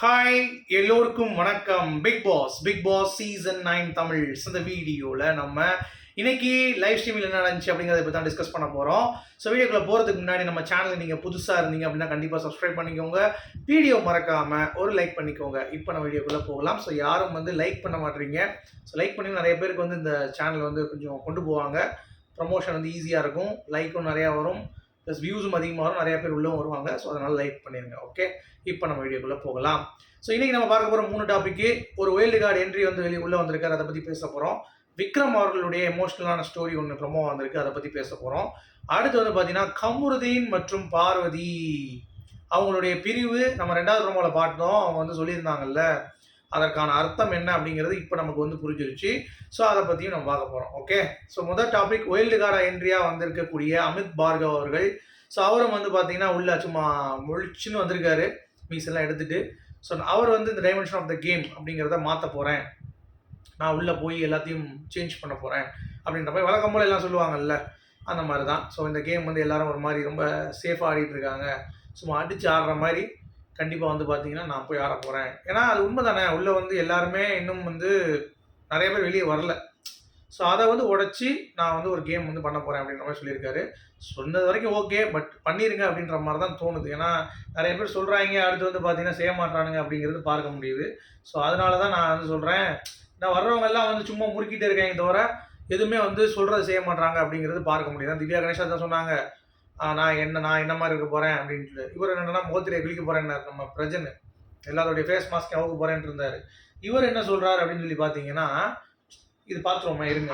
Hi எல்லோருக்கும் வணக்கம். Bigg Boss Bigg Boss season nine Tamil இந்த வீடியோவில் நம்ம இன்னைக்கு லைவ் ஸ்ட்ரீமில் என்ன நடந்துச்சு அப்படிங்கிறத பற்றி தான் டிஸ்கஸ் பண்ண போகிறோம் ஸோ வீடியோக்குள்ள போகிறதுக்கு முன்னாடி நம்ம சேனல் நீங்கள் புதுசாக இருந்தீங்க அப்படின்னா கண்டிப்பாக சப்ஸ்கிரைப் பண்ணிக்கோங்க. வீடியோ மறக்காமல் ஒரு லைக் பண்ணிக்கோங்க. இப்போ நம்ம வீடியோக்குள்ளே போகலாம். ஸோ யாரும் வந்து லைக் பண்ண மாட்டீங்க. ஸோ லைக் பண்ணி நிறைய பேருக்கு வந்து இந்த சேனல் வந்து கொஞ்சம் கொண்டு போவாங்க. ப்ரமோஷன் வந்து ஈஸியாக இருக்கும். லைக்கும் நிறையா வரும். ப்ளஸ் வியூஸும் அதிகமாக வரும் நிறைய பேர் உள்ளவும் வருவாங்க. ஸோ அதனால் லைக் பண்ணிடுங்க ஓகே இப்போ நம்ம வீடியோக்குள்ளே போகலாம். ஸோ இன்றைக்கி நம்ம பார்க்க போகிற மூணு டாபிக்கு ஒரு ஒயில்டு கார்டு என்ட்ரி வந்து வெளியே உள்ளே வந்திருக்காரு அதை பற்றி பேச போகிறோம். விக்ரம் அவர்களுடைய எமோஷ்னலான ஸ்டோரி ஒன்று ப்ரொமோ வந்திருக்கு. அதை பற்றி பேச போகிறோம். அடுத்து வந்து பார்த்தீங்கன்னா கமுருதீன் மற்றும் பார்வதி. அவங்களுடைய பிரிவு நம்ம ரெண்டாவது ப்ரொமோவில் பார்த்தோம். அவங்க வந்து சொல்லியிருந்தாங்கல்ல அதற்கான அர்த்தம் என்ன அப்படிங்கிறது இப்போ நமக்கு வந்து புரிஞ்சிருச்சு. ஸோ அதை பற்றியும் நம்ம பார்க்க போகிறோம் ஓகே ஸோ முதல் டாபிக் ஒயில்டு கார்டா என்ட்ரியாக வந்திருக்கக்கூடிய அமித் பார்கவ் அவர்கள். ஸோ அவரும் வந்து பார்த்தீங்கன்னா உள்ள சும்மா முழிச்சுன்னு வந்திருக்காரு. மீஸ் எல்லாம் எடுத்துகிட்டு ஸோ அவர் வந்து இந்த டைமென்ஷன் ஆஃப் த கேம் அப்படிங்கிறத மாற்ற போகிறேன் நான் உள்ளே போய் எல்லாத்தையும் சேஞ்ச் பண்ண போகிறேன் அப்படின்ற மாதிரி வழக்கம் போல எல்லாம் சொல்லுவாங்கல்ல. அந்த மாதிரி தான் ஸோ இந்த கேம் வந்து எல்லாரும் ஒரு மாதிரி ரொம்ப சேஃபாக ஆடிட்டு இருக்காங்க. சும்மா அடித்து ஆடுற மாதிரி கண்டிப்பாக வந்து பார்த்தீங்கன்னா நான் போய் ஆட போகிறேன் ஏன்னா அது உண்மை தானே உள்ளே வந்து எல்லாருமே இன்னும் வந்து நிறைய பேர் வெளியே வரல. ஸோ அதை வந்து உடச்சி நான் வந்து ஒரு கேம் வந்து பண்ண போகிறேன் அப்படின்ற மாதிரி சொல்லியிருக்காரு. சொன்னது வரைக்கும் ஓகே பட் பண்ணிருங்க அப்படின்ற மாதிரி தான் தோணுது. ஏன்னா நிறைய பேர் சொல்கிறாங்க அடுத்து வந்து பார்த்தீங்கன்னா செய்ய மாட்டானுங்க அப்படிங்கிறது பார்க்க முடியுது. ஸோ அதனால தான் நான் வந்து சொல்கிறேன் நான் வர்றவங்க எல்லாம் வந்து சும்மா முறுக்கிட்டே இருக்காங்க தவிர எதுவுமே வந்து சொல்கிறது செய்ய மாட்டாங்க அப்படிங்கிறது பார்க்க முடியுது. திவ்யா கணேஷா தான் சொன்னாங்க. நான் என்ன நான் என்ன மாதிரி இருக்க போகிறேன் அப்படின்ட்டு. இவர் என்னன்னா முகத்திரையை குளிக்க போகிறேன்னாரு நம்ம பிரஜன் எல்லாருடைய ஃபேஸ் மாஸ்க் அவுக்க போகிறேன்ட்டு இருந்தார் இவர் என்ன சொல்கிறாரு அப்படின்னு சொல்லி பார்த்தீங்கன்னா இது பார்த்துருவோமா இருங்க.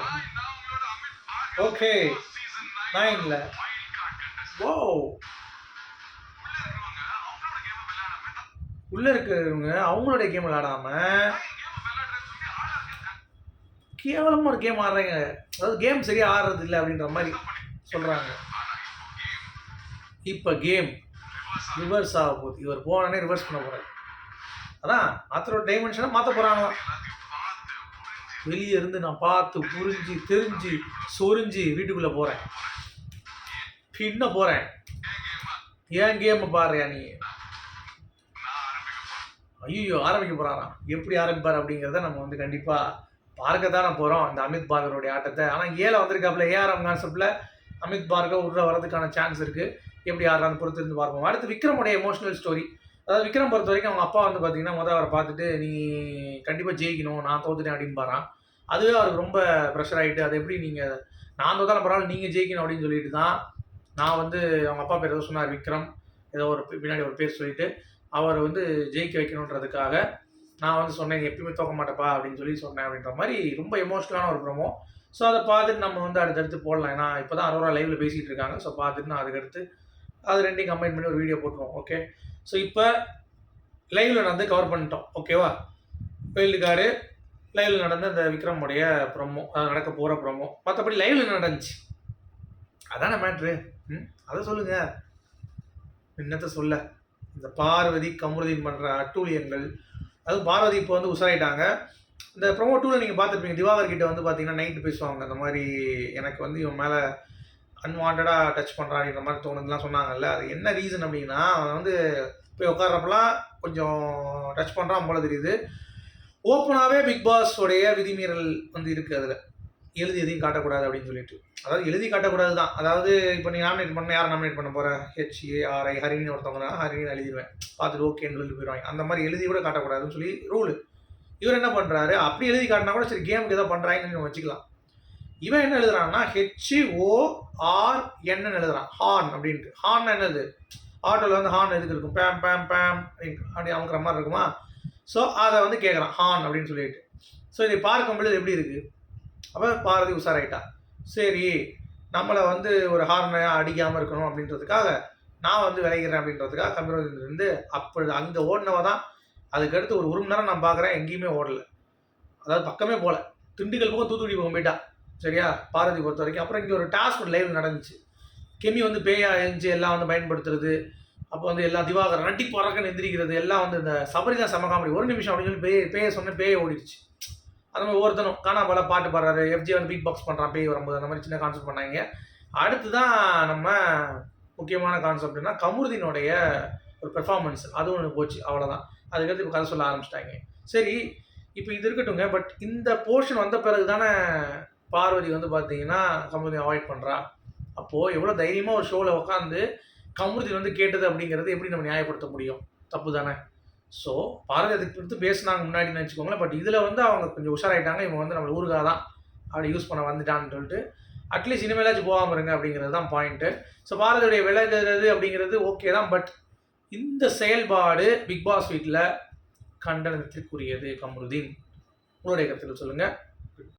ஓகே. நைனில். ஓ உள்ளே இருக்கிறவங்க அவங்களுடைய கேம் விளையாடாமல் கேவலமாக ஒரு கேம் ஆடுறாங்க. அதாவது கேம் சரியாக ஆடுறது இல்லை அப்படின்ற மாதிரி சொல்கிறாங்க இப்போ கேம் ரிவர்ஸ் ஆக போகுது இவர் போனோடனே ரிவர்ஸ் பண்ண போகிறார் அதான் மாத்திர டைமென்ஷனை மாற்ற போகிறாங்களாம் வெளியே இருந்து நான் பார்த்து புரிஞ்சு தெரிஞ்சு சொரிஞ்சு வீட்டுக்குள்ளே போகிறேன் பின்ன போகிறேன் ஏன் கேம் பாடுறியா நீ? ஐயோ ஆரம்பிக்க போகிறாராம் எப்படி ஆரம்பிப்பார் அப்படிங்கிறத நம்ம வந்து கண்டிப்பாக பார்க்க தானே போகிறோம் இந்த அமித் பார்கருடைய ஆட்டத்தை. ஆனால் ஏழை வந்திருக்காப்புல ஏஆர்எம் கான்செப்டில் அமித் பார்கவ் உள்ள வரதுக்கான சான்ஸ் இருக்குது எப்படி ஆடுறான்னு பொறுத்து இருந்து பார்ப்போம். அடுத்து விக்ரமுடைய எமோஷனல் ஸ்டோரி அதாவது விக்ரம் பொறுத்த வரைக்கும் அவங்க அப்பா வந்து பார்த்தீங்கன்னா முதல் அவரை பார்த்துட்டு நீ கண்டிப்பாக ஜெயிக்கணும் நான் தோத்துட்டேன் அப்படின்னு பாறான் அதுவே அவருக்கு ரொம்ப ப்ரெஷர் ஆகிட்டு அது எப்படி நீங்கள் நான் தோத்தாலும் பரவாயில்ல நீங்கள் ஜெயிக்கணும் அப்படின்னு சொல்லிட்டு தான் நான் வந்து அவங்க அப்பா பேர் ஏதோ சொன்னார் விக்ரம். ஏதோ ஒரு பின்னாடி ஒரு பேர் சொல்லிட்டு அவரை வந்து ஜெயிக்க வைக்கணுன்றதுக்காக நான் வந்து சொன்னேன் எப்பயுமே தோக்க மாட்டேப்பா அப்படின்னு சொல்லி சொன்னேன் அப்படின்ற மாதிரி ரொம்ப எமோஷ்னலான ஒரு ப்ரோமோ ஸோ அதை பார்த்துட்டு நம்ம வந்து அடுத்தடுத்து போடலாம். ஏன்னா இப்போ தான் அரோரா லைவில் பேசிகிட்டு இருக்காங்க. ஸோ பார்த்துட்டு நான் அதுக்கடுத்து அது ரெண்டையும் கம்பைன் பண்ணி ஒரு வீடியோ போட்டுருவோம் ஓகே ஸோ இப்போ லைவில் நடந்து கவர் பண்ணிட்டோம் ஓகேவா வெயில்டு கார்டு லைவில் நடந்த அந்த விக்ரமுடைய ப்ரொமோ நடக்க போகிற ப்ரொமோ மற்றபடி லைவில் நடந்துச்சு. அதானே மேட்ரு ம் அதை சொல்லுங்கள் என்னத்தை சொல்ல? இந்த பார்வதி கமருதீன் பண்ணுற அட்டூழியங்கள். அதுவும் பார்வதி இப்போ வந்து உஷாராயிட்டாங்க. இந்த ப்ரொமோ டூவில் நீங்கள் பார்த்துருப்பீங்க. திவாகர் கிட்ட வந்து பார்த்தீங்கன்னா நைட்டு பேசுவாங்க. அந்த மாதிரி எனக்கு வந்து இவன் மேலே அன்வான்டாக டச் பண்ணுறான் அப்படின்ற மாதிரி தோணுதுலாம் சொன்னாங்கல்ல. அது என்ன ரீசன் அப்படின்னா அவன் வந்து போய் உட்கார்றப்பலாம் கொஞ்சம் டச் பண்ணுறான் போல தெரியுது. ஓப்பனாகவே பிக் பாஸ் உடைய விதிமீறல் வந்து இருக்குது அதில். எழுதி எதையும் காட்டக்கூடாது அப்படின்னு சொல்லிட்டு. அதாவது எழுதி காட்டக்கூடாது தான் அதாவது இப்போ நீ நாமினேட் பண்ண யார் நாமினேட் பண்ண போகிற ஹெச்ஏஆர்ஐ ஹரிணி ஒருத்தவங்க ஹரிணி எழுதிடுவேன் பார்த்துட்டு ஓகேன்னு சொல்லி போயிடுவாங்க. அந்த மாதிரி எழுதி கூட காட்டக்கூடாதுன்னு சொல்லி ரூல் இவர் என்ன பண்ணுறாரு அப்படி எழுதி காட்டினா கூட சரி கேமுக்கு எதாவது பண்ணுறாங்கன்னு நம்ம வச்சுக்கலாம். இவன் என்ன எழுதுறான்னா ஹெச்ஓ ஆர் எழுதுறான். ஹார்ன் அப்படின்ட்டு. ஹார்ன் என்னது? ஆட்டோவில் வந்து ஹார்ன் எதுக்கு இருக்கும்? பேம் பேம் பேம் அப்படி அமுக்கிற மாதிரி இருக்குமா? ஸோ அதை வந்து கேட்குறான் ஹார்ன் அப்படின்னு சொல்லிட்டு. ஸோ இதை பார்க்கும் பொழுது எப்படி இருக்குது அப்போ பாரதி உஷாராயிட்டா. சரி நம்மளை வந்து ஒரு ஹார்னை அடிக்காமல் இருக்கணும் அப்படின்றதுக்காக நான் வந்து விளைகிறேன் அப்படின்றதுக்காக கம்ப்யூட்டர் இருந்து அப்பொழுது அங்கே ஓடினவ தான் அதுக்கடுத்து ஒரு ஒரு மணி நேரம் நான் பார்க்குறேன். எங்கேயுமே ஓடலை. அதாவது பக்கமே போகல திண்டுக்கல் பக்கம் தூத்துக்குடி பக்கம் போயிட்டா. சரியா? பாரதி பொறுத்த வரைக்கும் அப்புறம் இங்கே ஒரு டாஸ்க் ஒரு லைவ் நடந்துச்சு. கெமி வந்து பேயா எழுந்து எல்லாம் வந்து பயன்படுத்துறது. அப்போ வந்து எல்லா திவாகர் நட்டி பறக்கன்னு எந்திரிக்கிறது எல்லாம் வந்து இந்த சபரிதா சமகாமரி ஒரு நிமிஷம் அப்படின்னு சொல்லி பேய பேய சொன்ன பேய ஓடிடுச்சு. அந்த மாதிரி ஒவ்வொருத்தனும் காணா போல பாட்டு பாடுறாரு. எஃப்ஜி வந்து பீட் பாக்ஸ் பண்ணுறான் பேய் வரும்போது. அந்த மாதிரி சின்ன கான்செப்ட் பண்ணாங்க. அடுத்து தான் நம்ம முக்கியமான கான்செப்ட்னா கமுருதீனுடைய ஒரு பெர்ஃபார்மன்ஸ் அதுவும் ஒன்று போச்சு. அவ்வளோதான் அதுக்கடுத்து இப்போ கதை சொல்ல ஆரம்பிச்சிட்டாங்க. சரி இப்போ இது இருக்கட்டுங்க பட் இந்த போர்ஷன் வந்த பிறகு தானே பார்வதி வந்து பார்த்தீங்கன்னா கமுதி அவாய்ட் பண்ணுறா அப்போது எவ்வளோ தைரியமாக ஒரு ஷோவில் உட்காந்து கமுருதி வந்து கேட்டது அப்படிங்கிறது எப்படி நம்ம நியாயப்படுத்த முடியும்? தப்பு தானே ஸோ பார்வதி அதுக்கு எடுத்து பேசினாங்க முன்னாடி வச்சுக்கோங்களேன். பட் இதில் வந்து அவங்க கொஞ்சம் உஷாராயிட்டாங்க. இவங்க வந்து நம்ம ஊருகா தான் அப்படி யூஸ் பண்ண வந்துட்டான்னு சொல்லிட்டு அட்லீஸ்ட் இனிமேலாச்சும் போகாமல் இருங்க அப்படிங்கிறது தான் பாயிண்ட்டு ஸோ பாரதியுடைய விலகுறது அப்படிங்கிறது ஓகே தான். பட் இந்த செயல்பாடு பிக் பாஸ் வீட்டில் கண்டனத்திற்குரியது கமருதீன். உங்களுடைய கருத்துக்கள் சொல்லுங்கள்